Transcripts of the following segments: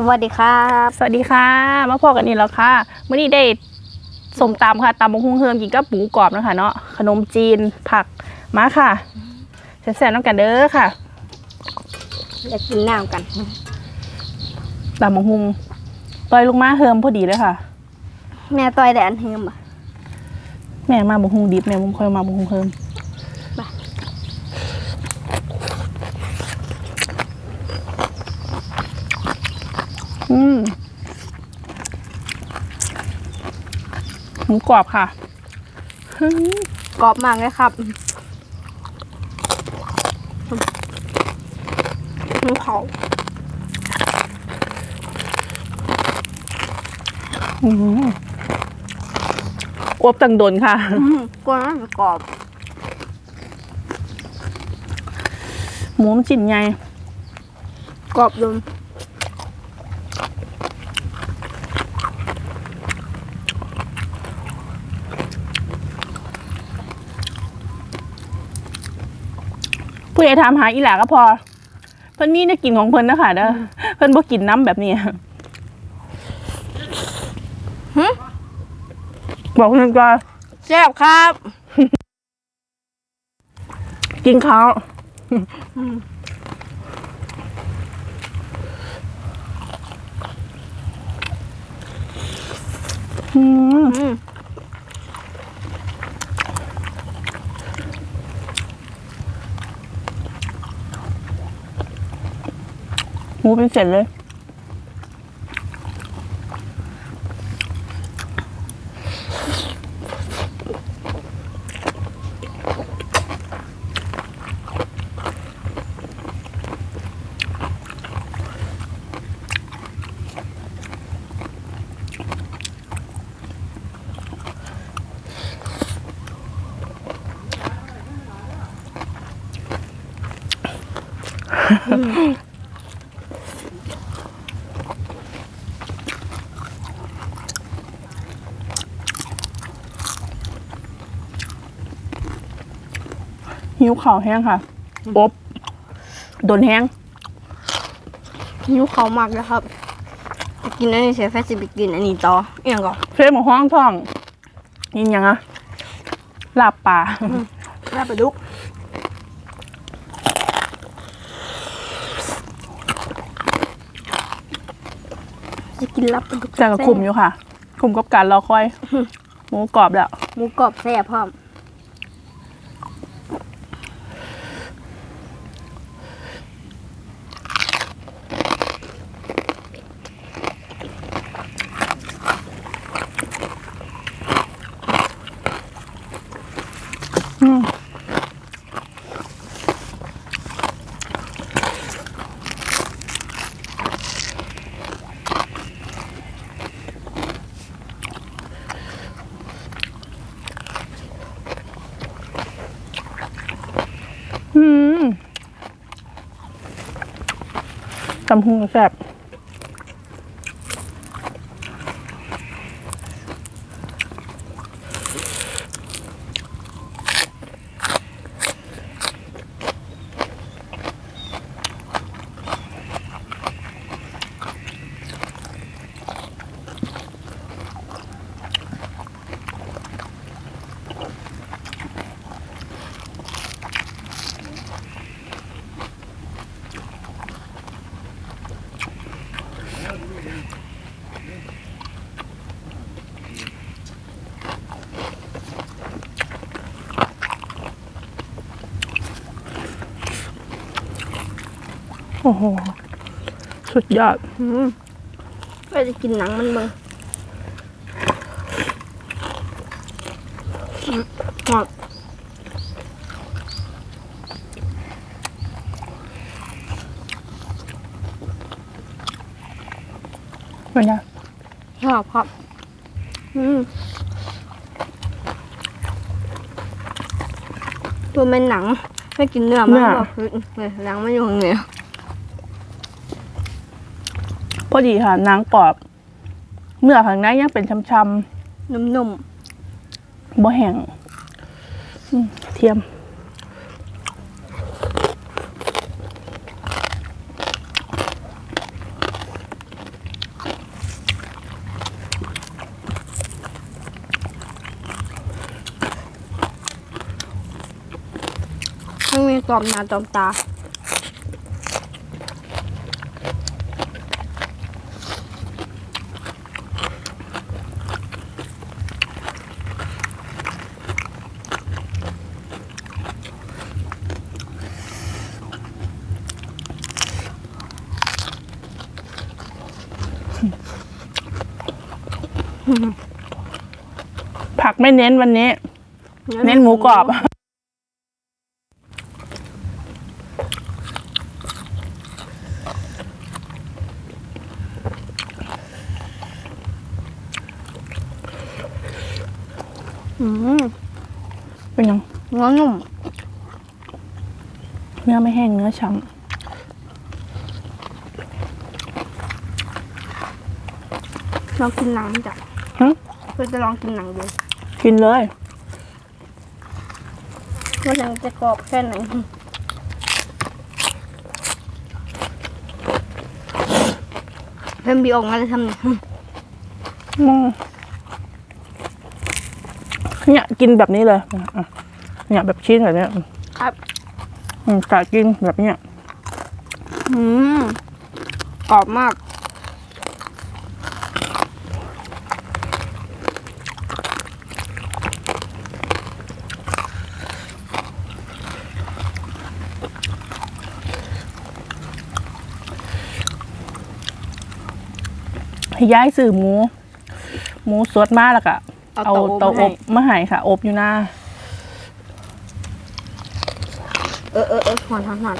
สวัสดีครับ สวัสดีค่ะ มาพอกันนี่แล้วค่ะเมื่อนี้ได้สมตำค่ะตำบงฮุงเฮิมกินกับหมูกรอบนะคะเนาะขนมจีนผักมาค่ะแซ่บๆน้ำกันเด้อค่ะอยากกินน้ำกันตำบงฮุงต่อยลงมาเฮิมพอดีเลยค่ะ แม่ต้อยแต่อันเฮิมอะแม่มาบงฮุงดิบแม่ผมค่อยมาบงฮุงเฮิม อืมหมูกรอบค่ะ กรอบมากเลยครับหมูเขาอืมอบตังโดนค่ะอืมกวนมันจะกรอบ หมูมันจิ้นไง กรอบดม ผู้ใหญ่ถามหาอีหลาก็พอ เพิ่นมีได้กินของเพิ่นนะคะเด้ออเพิ่นบ่กินน้ำแบบนี้บอกนึงก็แซ่บครับกินข้าวอืม หูเป็นเสร็จเลย หิวข่าวแห้งค่ะ อบโดนแห้งหิวเขามากเลยครับจะกินอันนี้เสียแฟสิไปกินอันนี้ต่อเอียงก่อนเฟรมของห้องท่องยินยังอะลาบป่าลาบปลาดุกจะกินลาบปลาดุกแต่ก็คุมอยู่ค่ะ คุมกับการรอคอย หมูกรอบแล้วหมูกรอบแซ่บพร้อมอืมอืม ตำหุงแซ่บ โอ้โห สุดยอดอืมก็จะกินหนังมันเบิ่งอืมกรอบเป็นไงชอบครับ อืมตัวเป็นหนัง ไม่กินเนื้อมันก็คือเนี่ยหนังมันอยู่ข้างใน พอดีค่ะนางกรอบเนื้อข้างในยังเป็นช้ำๆนุ่มๆบ่แห้งอืมเทียม ๆมันมีกรอบหนาตอมตา ไม่เน้นวันนี้ เน้นหมูกรอบ อืมเป็นยังเนื้อนุ่มเนื้อไม่แห้งเนื้อฉ่ลองกินหนังจ้ะำหึเพื่อจะลองกินหนังดู กินเลยว่าหนังจะกรอบแค่ไหนเพิ่มบีออกมาจะทำไงอืมเนี่ยกินแบบนี้เลยอะเนี่ยแบบชิ้นแบบเนี้ยครับอืมกะกินแบบเนี้ยอืมกรอบมาก ให้ย้ายสื่อหมู หมูสดมาแล้วก็เอาเอาเตาเตาอบอบมาให้ค่ะ อบอยู่หน้า เออเออเออหอนหอนหอน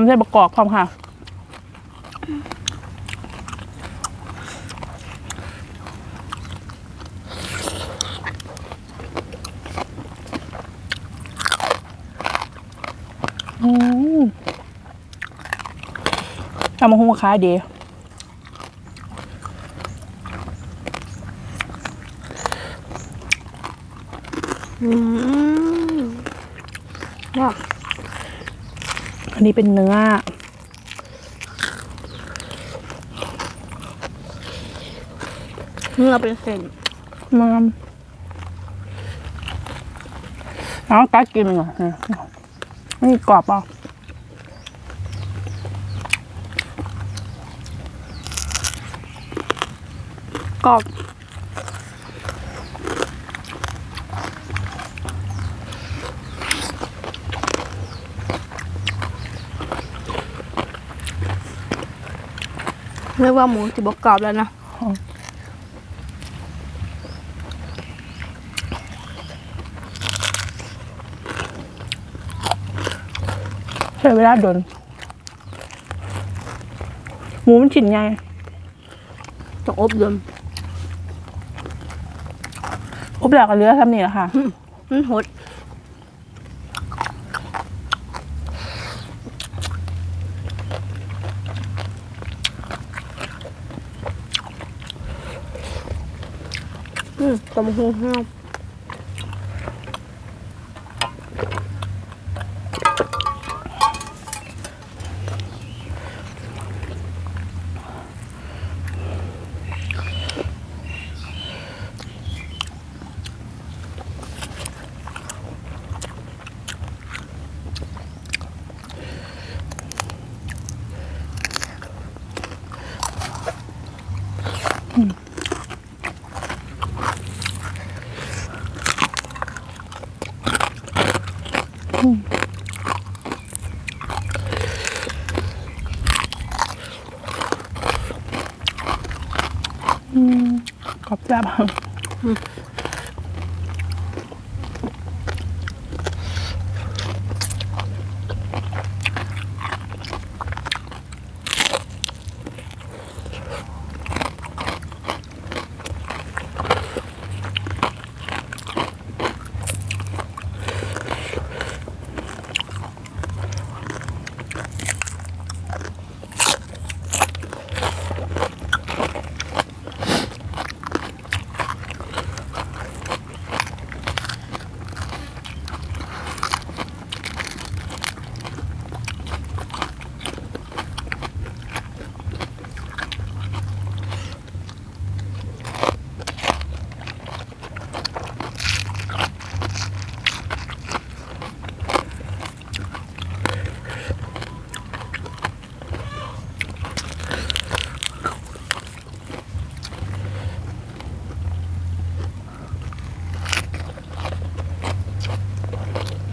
ำใส่ประกอบพร้อมค่ะอืมทำมาหุ้งขายดี อืมว้าว อั นนี้เป็นเนื้อ เนื้อเป็นเส้นมันแล้วกัดกินเหรอเนี่ยนี่กรอบอะกรอบ เรียกว่าหมูที่บกกรอบแล้วนะใช้เวลาโดน หมูมันชิ้นใหญ่ต้องอบรมอบแล้วก็เหลือทำนี่แหละค่ะมันหด อืมตำหูห้าว กรอบจับ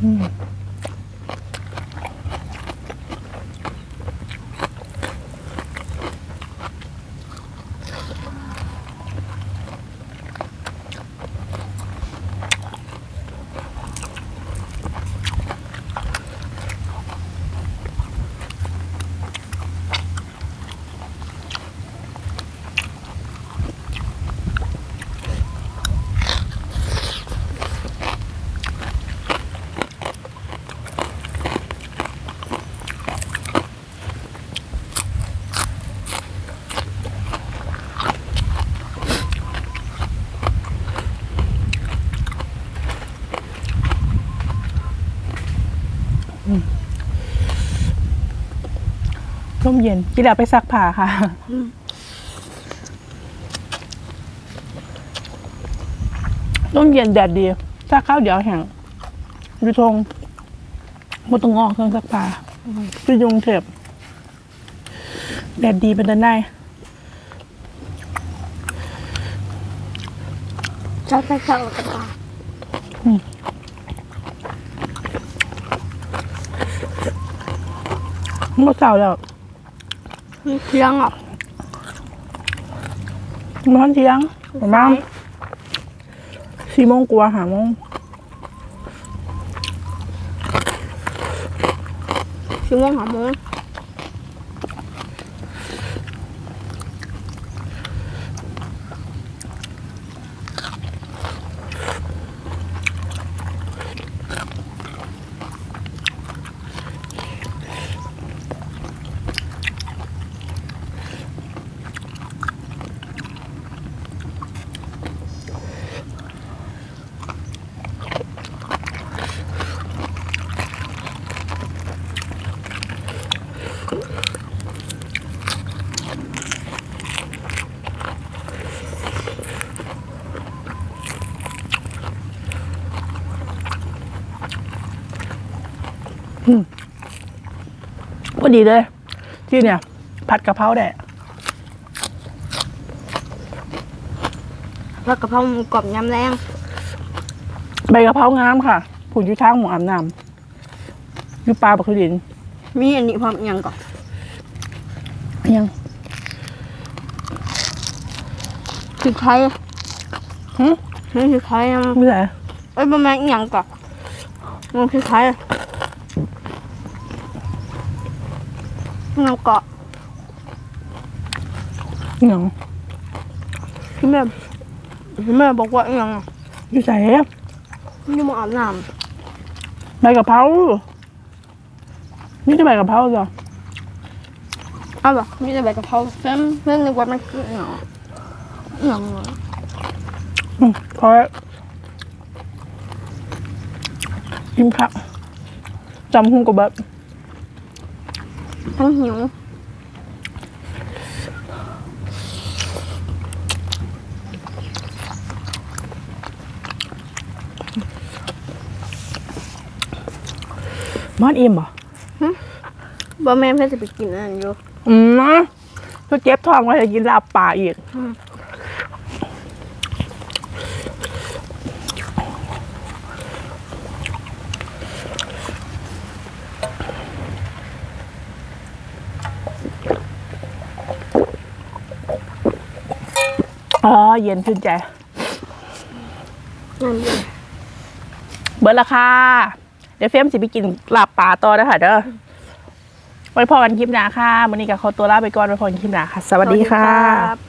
嗯。 ร่มเย็นกีฬาไปซักผ้าค่ะ ร่มเย็นแดดดีซักข้าวเดี๋ยวแห้งอยู่ทงบนตรงงอกเครื่องซักผ้าคือยุงเทบแดดดีเป็นเดินได้ชอบไปเข้ากับตาเมื่อเช้าแล้ว เที่ยงอะนอนเที่ยงประมาณสี่โมงกว่าหาโมงชั่วโมงหาโมง ก็ดีเลย ที่เนี่ย ผัดกะเพราแดดแล้วกะเพราหมูกรอบยำแรงใบกะเพรางามค่ะผุนอยู่ทางหมูอาบน้ำอยู่ปลาบักขดิน มีอันนี้พร้อมอีกอยังก่อนยังพริกไทยหึนี่พริกไทยยังไม่ใช่เอ้ยประมาณอีกอยังก่อนมันพริกไท ยยังเกาะยังที่แม่ที่แม่บอกว่าอีกอยังอะอยู่ใส่นี่มาอาบน้ใบกะเพรานี่จะใบกะเพราจ้ะำเอาแบบมีแต่ใบกะเพราเพิ่มเพิ่มในวันมันคืออีกอยังอะอีกอยังอะอืมพอแล้วกินผักจำหุ้งกับแบบ ทั้งหิวมอดอิ่มบ่บ่แม่นเพื่อจะไปกินอันนั้นอยู่อืมนะก็เจ็บท้องไว้จะกินลาบป่าอีก อืม อ๋อ เย็นชื่นใจนั่นเองเบิร์ดราคา เดี๋ยวเฟรมสิไปกินลาบป่าต่อนะคะเด้อไว้พอกันคลิปหน้าค่ะวันนี้กับขอตัวลาไปก่อนไว้พอกันคลิปหน้าค่ะ สวัสดีค่ะรับ